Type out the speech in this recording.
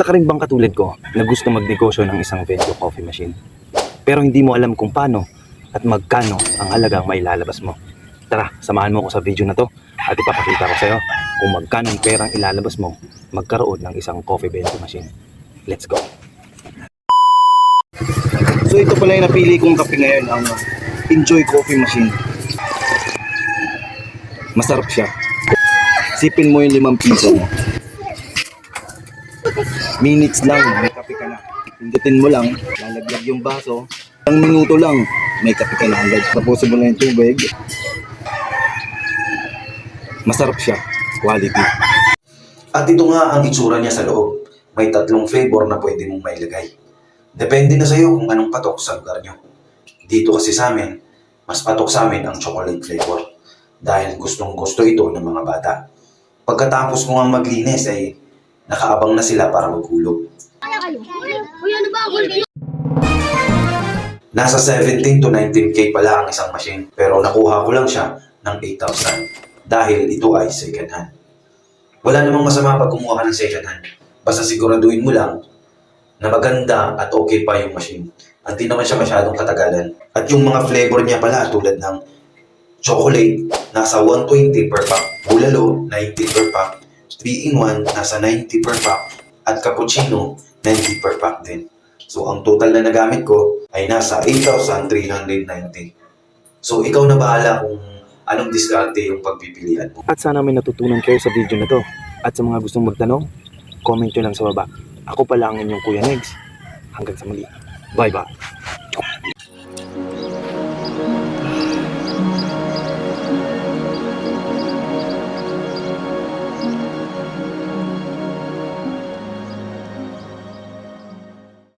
Isa ka rin bang katulad ko na gusto magnegosyo ng isang Venco coffee machine? Pero hindi mo alam kung paano at magkano ang halagang mailalabas mo. Tara, samahan mo ako sa video na to at ipapakita ko sa'yo kung magkano ang perang ilalabas mo magkaroon ng isang coffee Venco machine. Let's go! So ito pala yung napili kong kape ngayon, ang Enjoy Coffee Machine. Masarap siya. Sipin mo yung limang piso mo. Minutes lang, may kape ka na. Pindutin mo lang, lalaglag yung baso. Ang minuto lang, may kape ka na agad. Tapusin mo na yung tubig. Masarap siya. Quality. At ito nga ang itsura niya sa loob. May tatlong flavor na pwede mong mailagay. Depende na sa'yo kung anong patok sa lugar nyo. Dito kasi sa amin, mas patok sa amin ang chocolate flavor. Dahil gustong gusto ito ng mga bata. Pagkatapos ko nga maglinis ay nakaabang na sila para maghulog. Ano? Uy, Nasa 17 to 19k pala ang isang machine pero nakuha ko lang siya ng 8,000 dahil ito ay second hand. Wala namang masama pag kumuha ka ng second hand. Basta siguraduhin mo lang na maganda at okay pa yung machine. At di naman siya masyadong katagalan. At yung mga flavor niya pala tulad ng chocolate, nasa 120 per pack. Bulalo, 90 per pack. 3-in-1, nasa 90 per pack. At cappuccino, 90 per pack din. So, ang total na nagamit ko ay nasa 8,390. So, ikaw na bahala kung anong diskarte yung pagpipilian mo. At sana may natutunan kayo sa video na to. At sa mga gustong magtanong, comment nyo lang sa baba. Ako pala ang inyong Kuya Negs. Hanggang sa muli. Bye-bye.